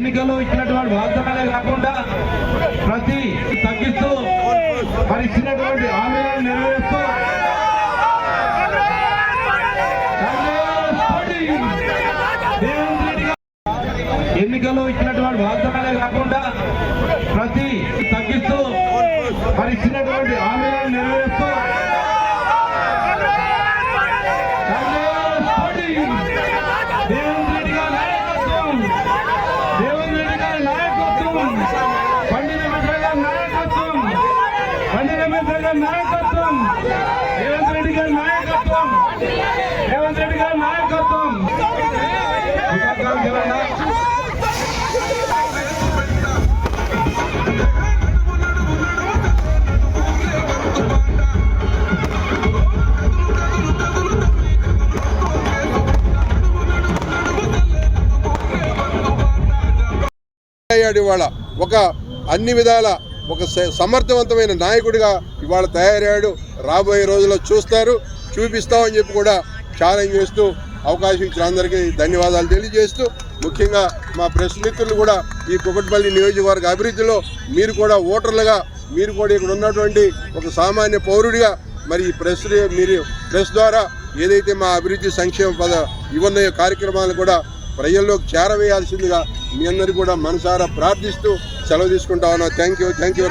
ఎన్నికల్లో ఇచ్చినటువంటి వాగ్దానాలే కాకుండా ప్రతి తగ్గిస్తూ మరి ఇచ్చినటువంటి హామీలను నెరవేరుస్తూ కాంగ్రెస్ ఎన్నికల్లో ఇచ్చినటువంటి వాగ్దానాలే కాకుండా ప్రతి తగ్గిస్తూ మరి ఇచ్చినటువంటి హామీలను నెరవేరు కాంగ్రెస్ పార్టీ రేవంత్ రెడ్డి గారి నాయకత్వం రేవంత్ రెడ్డి గారి నాయకత్వం బండి రమేశ్వర గారి నాయకత్వం బండి రమేశ్వర గారి నాయకత్వం. రేవంత్ రెడ్డి గారి నాయకత్వం. రేవంత్ రెడ్డి గారి నాయకత్వం. అయ్యాడు ఇవాళ. ఒక అన్ని విధాల ఒక స- సమర్థవంతమైన నాయకుడిగా ఇవాళ తయారయ్యాడు. రాబోయే రోజుల్లో చూస్తారు. చూపిస్తామని చెప్పి కూడా ఛాలెంజ్ చేస్తూ అవకాశం ఇచ్చిన అందరికీ ధన్యవాదాలు తెలియజేస్తూ ముఖ్యంగా మా ప్రెస్ మిత్రులు కూడా ఈ కుకట్పల్లి నియోజకవర్గ అభివృద్ధిలో మీరు కూడా ఓటర్లుగా మీరు కూడా ఇక్కడ ఉన్నటువంటి ఒక సామాన్య పౌరుడిగా మరి ఈ ప్రెస్ మీరు ప్రెస్ ద్వారా ఏదైతే మా అభివృద్ధి సంక్షేమ పద ఇవన్నయో కార్యక్రమాలు కూడా ప్రజల్లోకి చేరవేయాల్సిందిగా మీ అందరికీ కూడా మనసారా ప్రార్థిస్తూ సెలవు తీసుకుంటా ఉన్నా. Thank you thank you